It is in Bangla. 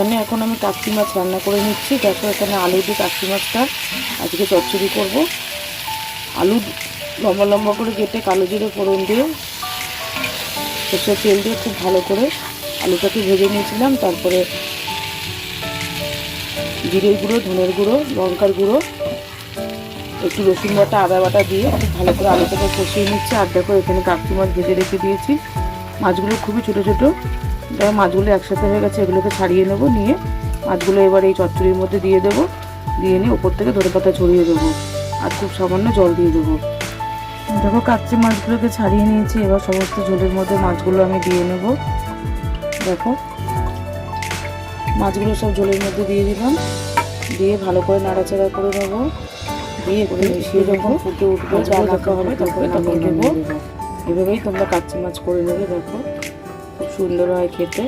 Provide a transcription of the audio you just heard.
এখানে এখন আমি কাচ্চি মাছ রান্না করে নিচ্ছি। দেখো এখানে আলু দিয়ে কাচ্চি মাছটা আজকে চচ্চড়ি করব। আলু লম্বা লম্বা করে কেটে কালো জিরে ফোড়ন দিয়ে সরষের তেল দিয়ে খুব ভালো করে আলুটাকে ভেজে নিয়েছিলাম। তারপরে জিরের গুঁড়ো, ধনের গুঁড়ো, লঙ্কার গুঁড়ো, একটু রসুন বাটা, আদা বাটা দিয়ে খুব ভালো করে আলুটাকে কষিয়ে নিচ্ছি। আর দেখো এখানে কাকচি মাছ ভেজে রেখে দিয়েছি। মাছগুলো খুবই ছোটো ছোটো। দেখো মাছগুলো একসাথে হয়ে গেছে এগুলোকে ছাড়িয়ে নেব নিয়ে মাছগুলো এবার এই চচ্চড়ির মধ্যে দিয়ে দেবো। দিয়ে নিয়ে ওপর থেকে ধরে পাতা ছড়িয়ে দেবো আর খুব সামান্য জল দিয়ে দেবো। দেখো কাচ্চি মাছগুলোকে ছাড়িয়ে নিয়েছি এবার সমস্ত ঝোলের মধ্যে মাছগুলো আমি দিয়ে নেব। দেখো মাছগুলো সব ঝোলের মধ্যে দিয়ে দিলাম। দিয়ে ভালো করে নাড়াচাড়া করে নেব। দিয়ে একটু মিশিয়ে যখন ফুটে উঠবে যা মাখা হবে তারপরে নামিয়ে দেবো। এভাবেই তোমরা কাচ্চি মাছ করে নেবে দেখো। খুব সুন্দর হয় খেতে।